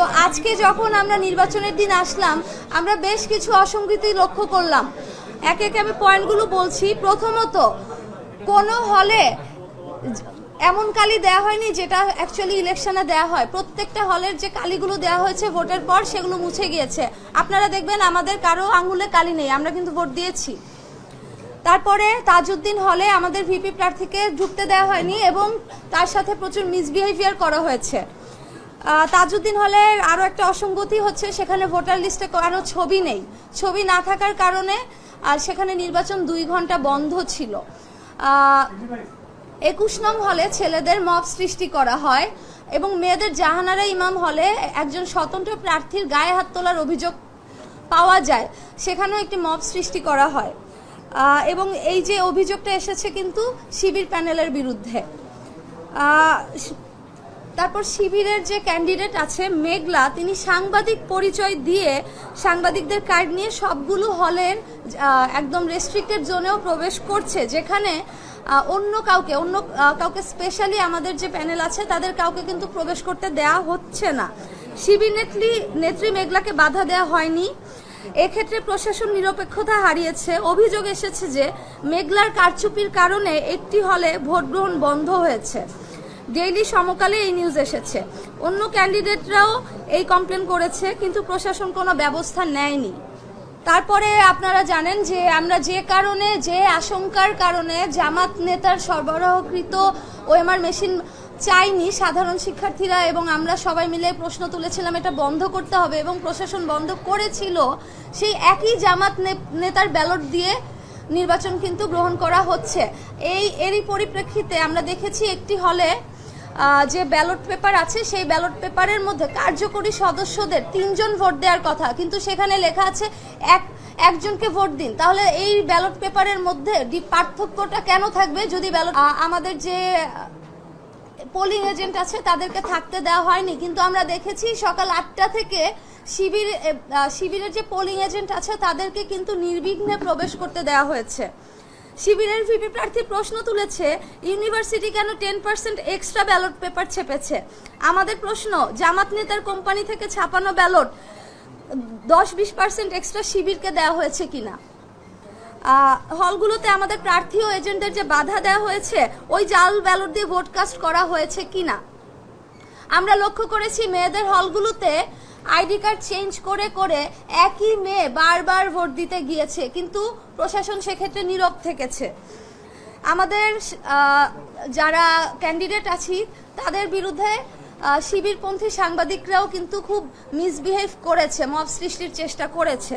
তো আজকে যখন আমরা নির্বাচনের দিন আসলাম, আমরা বেশ কিছু অসঙ্গতি লক্ষ্য করলাম। একে একে আমি পয়েন্টগুলো বলছি। প্রথমত, কোনো হলে এমন কালি দেওয়া হয়নি যেটা অ্যাকচুয়ালি ইলেকশনে দেওয়া হয়। প্রত্যেকটা হলের যে কালিগুলো দেওয়া হয়েছে ভোটের পর সেগুলো মুছে গিয়েছে। আপনারা দেখবেন আমাদের কারও আঙুলে কালি নেই, আমরা কিন্তু ভোট দিয়েছি। তারপরে তাজউদ্দিন হলে আমাদের ভিপি প্রার্থীকে ঢুকতে দেওয়া হয়নি এবং তার সাথে প্রচুর মিসবিহেভিয়ার করা হয়েছে। তাজউদ্দিন হলে আরও একটা অসঙ্গতি হচ্ছে, সেখানে ভোটার লিস্টে কোনো ছবি নেই। ছবি না থাকার কারণে, আর সেখানে নির্বাচন দুই ঘণ্টা বন্ধ ছিল। একুশ নং হলে ছেলেদের মব সৃষ্টি করা হয় এবং মেয়েদের জাহানারা ইমাম হলে একজন স্বতন্ত্র প্রার্থীর গায়ে হাত তোলার অভিযোগ পাওয়া যায়। সেখানেও একটি মব সৃষ্টি করা হয়। এবং এই যে অভিযোগটা এসেছে কিন্তু শিবির প্যানেলের বিরুদ্ধে। তারপর শিবিরের যে ক্যান্ডিডেট আছে মেঘলা, তিনি সাংবাদিক পরিচয় দিয়ে সাংবাদিকদের কার্ড নিয়ে সবগুলো হলের একদম রেস্ট্রিক্টেড জোনেও প্রবেশ করছে, যেখানে অন্য কাউকে অন্য কাউকে স্পেশালি আমাদের যে প্যানেল আছে, তাদের কাউকে কিন্তু প্রবেশ করতে দেয়া হচ্ছে না। শিবির নেত্রী নেত্রী মেঘলাকে বাধা দেওয়া হয়নি। এক্ষেত্রে প্রশাসন নিরপেক্ষতা হারিয়েছে। অভিযোগ এসেছে যে, মেঘলার কারচুপির কারণে একটি হলে ভোট গ্রহণ বন্ধ হয়েছে। ডেইলি সমকালে এই নিউজ এসেছে। অন্য ক্যান্ডিডেটরাও এই কমপ্লেন করেছে, কিন্তু প্রশাসন কোনো ব্যবস্থা নেয়নি। তারপরে আপনারা জানেন যে আমরা যে কারণে, যে আশঙ্কার কারণে জামাত নেতার সরবরাহকৃত ওএমআর মেশিন চাইনি, সাধারণ শিক্ষার্থীরা এবং আমরা সবাই মিলে প্রশ্ন তুলেছিলাম, এটা বন্ধ করতে হবে এবং প্রশাসন বন্ধ করেছিল, সেই একই জামাত নেতার ব্যালট দিয়ে নির্বাচন কিন্তু গ্রহণ করা হচ্ছে। এই, এরই পরিপ্রেক্ষিতে আমরা দেখেছি একটি হলে যে ব্যালট পেপার আছে, সেই ব্যালট পেপারের মধ্যে কার্যকরী সদস্যদের তিনজন ভোট দেওয়ার কথা। কিন্তু সেখানে লেখা আছে, এক, একজনকে ভোট দিন। তাহলে এই ব্যালট পেপারের মধ্যে পার্থক্যটা কেন থাকবে? যদি ব্যালট আমাদের যে পোলিং এজেন্ট আছে, তাদেরকে থাকতে দেওয়া হয়নি। কিন্তু আমরা দেখেছি সকাল আটটা থেকে শিবির শিবিরের যে পোলিং এজেন্ট আছে, তাদেরকে কিন্তু নির্বিঘ্নে প্রবেশ করতে দেওয়া হয়েছে। শিবিরের ভিপি প্রার্থী প্রশ্ন তুলেছে, ইউনিভার্সিটি কেন ten percent extra ballot paper ছেপেছে? আমাদের প্রশ্ন, জামাত নেতার কোম্পানি থেকে ছাপানো ব্যালট দশ বিশ পার্সেন্ট এক্সট্রা শিবিরকে দেওয়া হয়েছে কিনা? হলগুলোতে আমাদের প্রার্থী ও এজেন্টদের যে বাধা দেওয়া হয়েছে, ওই জাল ব্যালট দিয়ে ভোট কাস্ট করা হয়েছে কিনা? আমরা লক্ষ্য করেছি মেয়েদের হলগুলোতে আইডি কার্ড চেঞ্জ করে করে একই মেয়ে বারবার ভোট দিতে গিয়েছে, কিন্তু প্রশাসন সেক্ষেত্রে নীরব থেকেছে। আমাদের যারা ক্যান্ডিডেট আছি, তাদের বিরুদ্ধে শিবিরপন্থী সাংবাদিকরাও কিন্তু খুব মিসবিহেভ করেছে, মব সৃষ্টির চেষ্টা করেছে।